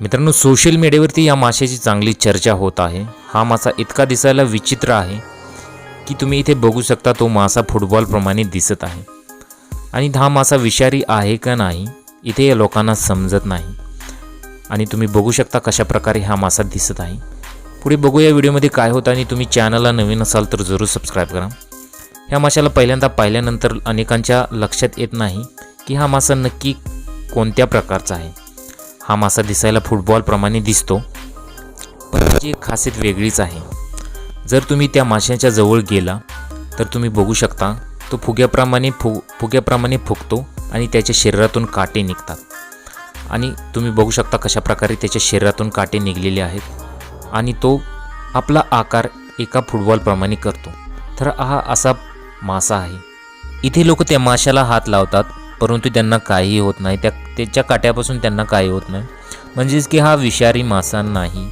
मित्रांनो सोशल मीडियावरती या माशाची चांगली चर्चा होत आहे. हा मासा इतका दिसायला विचित्र आहे की तुम्ही इथे बघू शकता तो मासा फुटबॉलप्रमाणे दिसत आहे. आणि हा मासा विषारी आहे का नाही इथे या लोकांना समजत नाही. आणि तुम्ही बघू शकता कशा प्रकारे हा मासा दिसत आहे. पुढे बघू या व्हिडिओमध्ये काय होतं आणि तुम्ही चॅनलला नवीन असाल तर जरूर सबस्क्राईब करा. ह्या माशाला पहिल्यांदा पाहिल्यानंतर अनेकांच्या लक्षात येत नाही की हा मासा नक्की कोणत्या प्रकारचा आहे. हा मासा दिसायला फुटबॉलप्रमाणे दिसतो. पण त्याची एक खासियत वेगळीच आहे. जर तुम्ही त्या माशाच्या जवळ गेला तर तुम्ही बघू शकता तो फुग्याप्रमाणे फु फुग्याप्रमाणे फुगतो आणि त्याच्या शरीरातून काटे निघतात. आणि तुम्ही बघू शकता कशा प्रकारे त्याच्या शरीरातून काटे निघलेले आहेत. आणि तो आपला आकार एका फुटबॉलप्रमाणे करतो. तर हा असा मासा आहे. इथे लोक त्या माशाला हात लावतात. परंतु त्यांना काहीही होत नाही. त्या त्याच्या काट्यापासून त्यांना काही होत नाही. म्हणजेच की हा विषारी मासा नाही.